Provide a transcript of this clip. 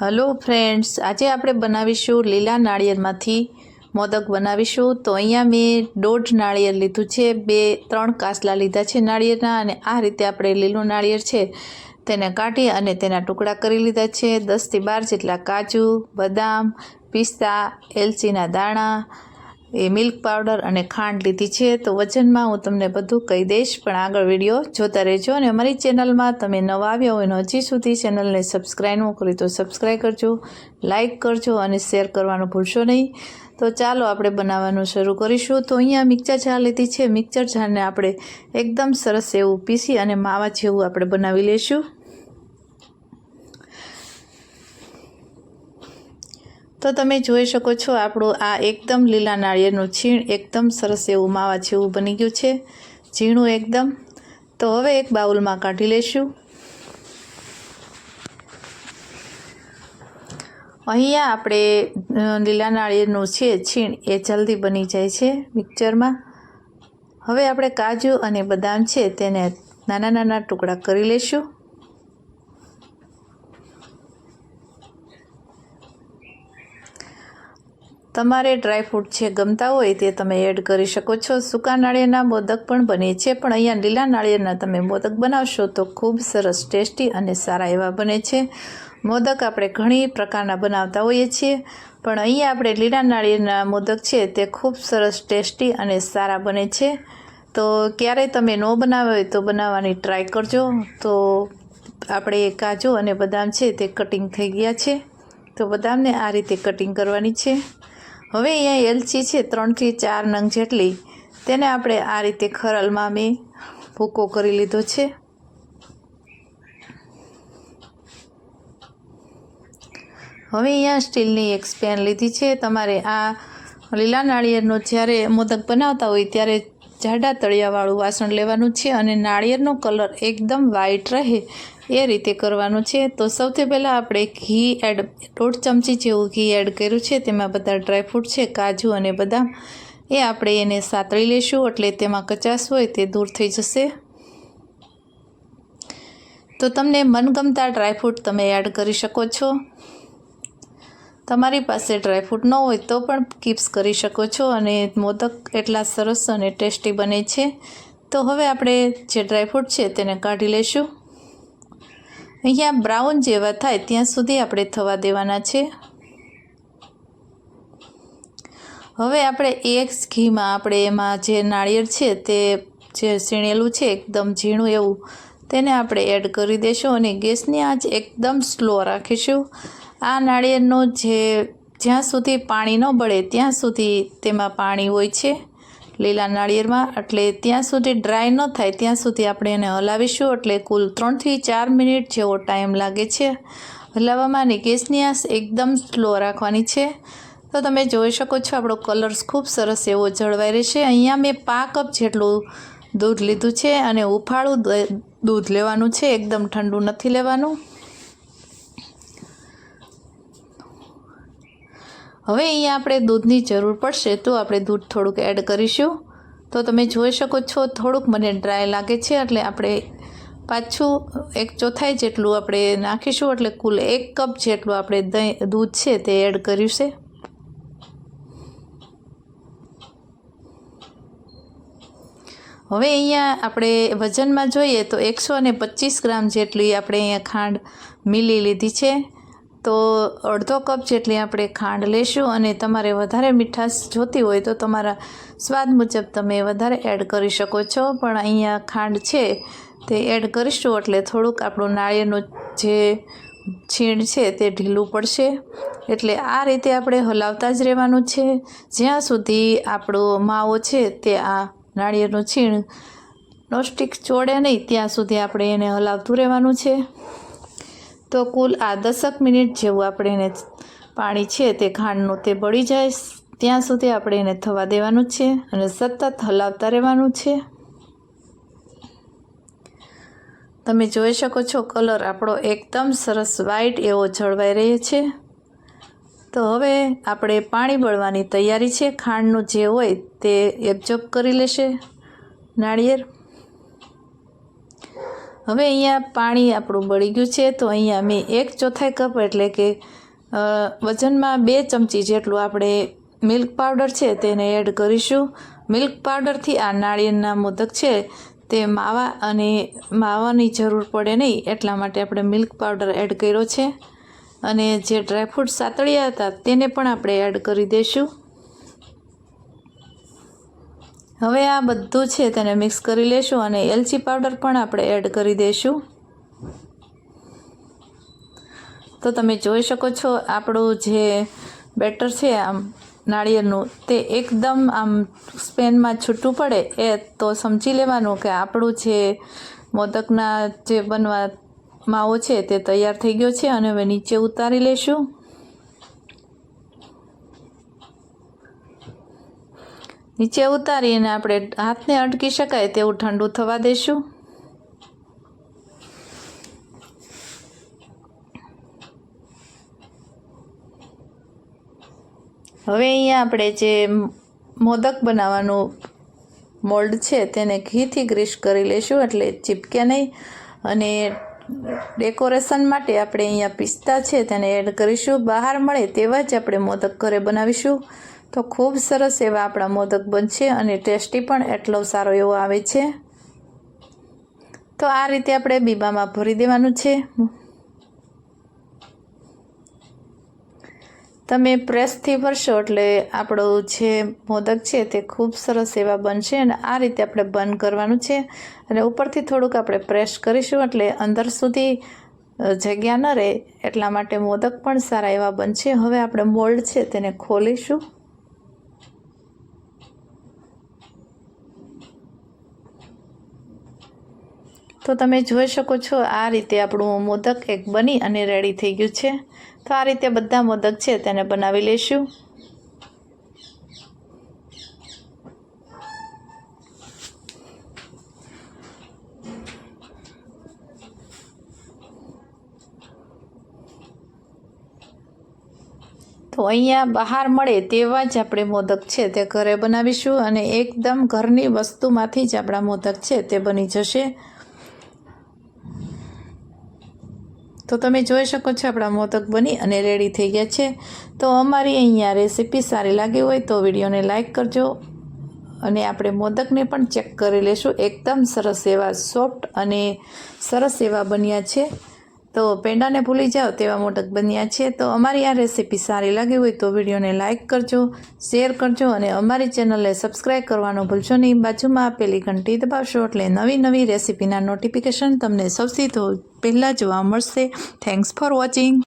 Hello friends, આજે આપણે બનાવીશું લીલા નાળિયેરમાંથી મોદક બનાવીશું. તો અહીંયા મેં દોઢ નાળિયેર લીધું છે, બે, ત્રણ કાસલા લીધા છે નાળિયેરના અને આ રીતે આપણે લીલું નાળિયેર છે તેને કાઢી અને તેના ટુકડા કરી લીધા છે. દસથી બાર જેટલા કાજુ, બદામ, પિસ્તા, એલચીના દાણા એ મિલ્ક પાવડર અને ખાંડ લીધી છે. તો વજનમાં હું તમને બધું કહી દઈશ, પણ આગળ વીડિયો જોતા રહેજો અને અમારી ચેનલમાં તમે નવા આવ્યા હોય અને હજી સુધી ચેનલને સબસ્ક્રાઈબ ન કરી તો સબસ્ક્રાઈબ કરજો લાઈક કરજો અને શેર કરવાનું ભૂલશો નહીં. તો ચાલો આપણે બનાવવાનું શરૂ કરીશું. તો અહીંયા મિક્સર જાર લીધી છે. મિક્સર જારને આપણે એકદમ સરસ એવું પીસી અને માવા જેવું આપણે બનાવી લઈશું. તો તમે જોઈ શકો છો આપણું આ એકદમ લીલા નાળિયેરનું છીણ એકદમ સરસ એવું માવા જેવું બની ગયું છે. ઝીણું એકદમ. તો હવે એક બાઉલમાં કાઢી લઈશું અહીંયા આપણે લીલા નાળિયેરનું છે છીણ એ જલ્દી બની જાય છે મિક્સરમાં. હવે આપણે કાજુ અને બદામ છે તેને નાના નાના ટુકડા કરી લઈશું તમારે ડ્રાયફ્રૂટ છે ગમતા હોય તે તમે એડ કરી શકો છો. સૂકા નાળિયેરના મોદક પણ બને છે, પણ અહીંયા લીલા નાળિયેરના તમે મોદક બનાવશો તો ખૂબ સરસ ટેસ્ટી અને સારા એવા બને છે. મોદક આપણે ઘણી પ્રકારના બનાવતા હોઈએ છીએ, પણ અહીંયા આપણે લીલા નાળિયેરના મોદક છે તે ખૂબ સરસ ટેસ્ટી અને સારા બને છે. તો ક્યારેય તમે ન બનાવ્યો હોય તો બનાવવાની ટ્રાય કરજો. તો આપણે કાજુ અને બદામ છે તે કટિંગ થઈ ગયા છે. તો બદામને આ રીતે કટિંગ કરવાની છે. હવે અહીંયા એલચી છે, ત્રણથી ચાર નંગ જેટલી. તેને આપણે આ રીતે ખરલમાં મેં ભૂકો કરી લીધો છે. હવે અહીંયા સ્ટીલની એક સ્પેન લીધી છે. તમારે આ લીલા નાળિયેરનો જ્યારે મોદક બનાવતા હોય ત્યારે જાડા તળિયાવાળું વાસણ લેવાનું છે અને નાળિયેરનો કલર એકદમ વ્હાઈટ રહે. એ રીતે કરવાનું છે. તો સૌથી પહેલાં આપણે ઘી એડ, દોઢ ચમચી જેવું ઘી એડ કર્યું છે. તેમાં બધા ડ્રાયફ્રૂટ છે, કાજુ અને બદામ. એ આપણે એને સાતળી લઈશું એટલે તેમાં કચાશ હોય તે દૂર થઈ જશે. તો તમને મનગમતા ડ્રાયફ્રૂટ તમે એડ કરી શકો છો. તમારી પાસે ડ્રાયફ્રૂટ ન હોય તો પણ કીપ્સ કરી શકો છો અને મોદક એટલા સરસ અને ટેસ્ટી બને છે. તો હવે આપણે જે ડ્રાયફ્રૂટ છે તેને કાઢી લઈશું અહીંયા બ્રાઉન જેવા થાય ત્યાં સુધી આપણે થવા દેવાના છે. હવે આપણે એક ઘીમાં આપણે એમાં જે નાળિયેર છે તે જે સીણેલું છે એકદમ ઝીણું એવું, તેને આપણે એડ કરી દઈશું અને ગેસની આંચ એકદમ સ્લો રાખીશું. આ નાળિયેરનો જે જ્યાં સુધી પાણી ન બળે ત્યાં સુધી તેમાં પાણી હોય છે. લીલા નાળિયેરમાં. એટલે ત્યાં સુધી ડ્રાય ન થાય. ત્યાં સુધી આપણે એને હલાવીશું. એટલે કુલ ત્રણથી ચાર મિનિટ જેવો ટાઈમ લાગે છે. હલાવવામાં અને ગેસની આંચ એકદમ સ્લો રાખવાની છે. તો તમે જોઈ શકો છો આપણો કલર્સ ખૂબ સરસ એવો જળવાઈ રહેશે. અહીંયા મેં પા કપ જેટલું દૂધ લીધું છે અને ઉફાળું દૂધ લેવાનું છે. એકદમ ઠંડુ નથી લેવાનું. હવે અહીંયા આપણે દૂધની જરૂર પડશે તો આપણે દૂધ થોડુંક એડ કરીશું. તો તમે જોઈ શકો છો, થોડુંક મને ડ્રાય લાગે છે, એટલે આપણે પાછું એક ચોથાઈ જેટલું આપણે નાખીશું, એટલે કુલ એક કપ જેટલું આપણે દહીં, દૂધ છે તે એડ કર્યું છે. હવે અહીંયા આપણે વજનમાં જોઈએ તો એકસો અને પચીસ ગ્રામ જેટલી આપણે અહીંયા ખાંડ મિલી લીધી છે. તો અડધો કપ જેટલી આપણે ખાંડ લેશું અને તમારે વધારે મીઠાશ જોતી હોય તો તમારા સ્વાદ મુજબ તમે વધારે એડ કરી શકો છો. પણ અહીંયા ખાંડ છે, તે એડ કરીશું એટલે થોડુંક આપણું નાળિયેરનું જે છીણ છે તે ઢીલું પડશે. એટલે આ રીતે આપણે હલાવતા જ રહેવાનું છે. જ્યાં સુધી આપણો માવો છે તે આ નાળિયેરનું છીણ નોસ્ટિક ચોડે નહીં, ત્યાં સુધી આપણે એને હલાવતું રહેવાનું છે. તો કુલ આ દસક મિનિટ જેવું આપણે એને પાણી છે તે ખાંડનું તે બળી જાય. ત્યાં સુધી આપણે એને થવા દેવાનું છે અને સતત હલાવતા રહેવાનું છે. તમે જોઈ શકો છો કલર આપણો એકદમ સરસ વ્હાઈટ એવો જળવાઈ રહ્યો છે. તો હવે આપણે પાણી બળવાની તૈયારી છે. ખાંડનું જે હોય તે એબ્ઝોર્બ કરી લેશે. નાળિયેર. હવે અહીંયા પાણી આપણું બળી ગયું છે, તો અહીંયા મેં એક ચોથાઈ કપ એટલે કે વજનમાં બે ચમચી જેટલું આપણે મિલ્ક પાવડર છે તેને એડ કરીશું. મિલ્ક પાવડરથી આ નાળિયેરના મોદક છે, તે માવા અને માવાની જરૂર પડે નહીં, એટલા માટે આપણે મિલ્ક પાવડર એડ કર્યો છે. અને જે ડ્રાયફ્રૂટ સાતળિયા હતા, તેને પણ આપણે એડ કરી દઈશું. હવે આ બધું છે તેને મિક્સ કરી લેશું અને એલચી પાવડર પણ આપણે એડ કરી દઈશું તો તમે જોઈ શકો છો આપણું જે બેટર છે આમ નાળિયેરનું તે એકદમ આમ સ્પેનમાં છૂટું પડે એ તો સમજી લેવાનું કે આપણું જે મોદકના જે બનવા માવો છે તે તૈયાર થઈ ગયો છે અને હવે નીચે ઉતારી લેશું. નીચે ઉતારીને આપણે હાથને અટકી શકાય તેવું ઠંડુ થવા દઈશું હવે અહીંયા આપણે જે મોદક બનાવવાનું મોલ્ડ છે તેને ઘીથી ગ્રીસ કરી લઈશું એટલે ચીપકે નહીં. અને ડેકોરેશન માટે આપણે અહીંયા પિસ્તા છે તેને એડ કરીશું. બહાર મળે તેવા જ આપણે મોદક ઘરે બનાવીશું. તો ખૂબ સરસ એવા આપણા મોદક બનશે અને ટેસ્ટી પણ એટલો સારો એવો આવે છે. તો આ રીતે આપણે બીબામાં ભરી દેવાનું છે. તમે પ્રેસથી ભરશો એટલે આપણું જે મોદક છે તે ખૂબ સરસ એવા બનશે અને આ રીતે આપણે બંધ કરવાનું છે. અને ઉપરથી થોડુંક આપણે પ્રેસ કરીશું એટલે અંદર સુધી જગ્યા ન રહે એટલા માટે મોદક પણ સારા એવા બનશે. હવે આપણે મોલ્ડ છે તેને ખોલીશું. તો તમે જોઈ શકો છો, આ રીતે આપણું મોદક એક બની અને રેડી થઈ ગયું છે. તો આ રીતે બધા મોદક છે તેને બનાવી લેશું. તો અહીંયા બહાર મળે તેવા જ આપણે મોદક છે તે ઘરે બનાવીશું અને એકદમ ઘરની વસ્તુમાંથી જ આપણા મોદક છે તે બની જશે. તો તમે જોઈ શકો છો, આપણા મોદક બની અને રેડી થઈ ગયા છે. તો અમારી અહીંયા રેસીપી સારી લાગી હોય તો વિડીયોને લાઇક કરજો અને આપણે મોદકને પણ ચેક કરી લેશું. એકદમ સરસ એવા સોફ્ટ અને સરસ એવા બન્યા છે. તો પેંડાને ભૂલી જાઓ તેવા મોટક બન્યા છે. તો અમારી આ રેસીપી સારી લાગી હોય તો વિડીયોને લાઈક કરજો, શેર કરજો અને અમારી ચેનલને સબસ્ક્રાઈબ કરવાનું ભૂલશો નહીં. બાજુમાં આપેલી ઘંટી દબાવશો એટલે નવી નવી રેસીપીના નોટિફિકેશન તમને સૌથી પહેલાં જોવા મળશે. Thanks for watching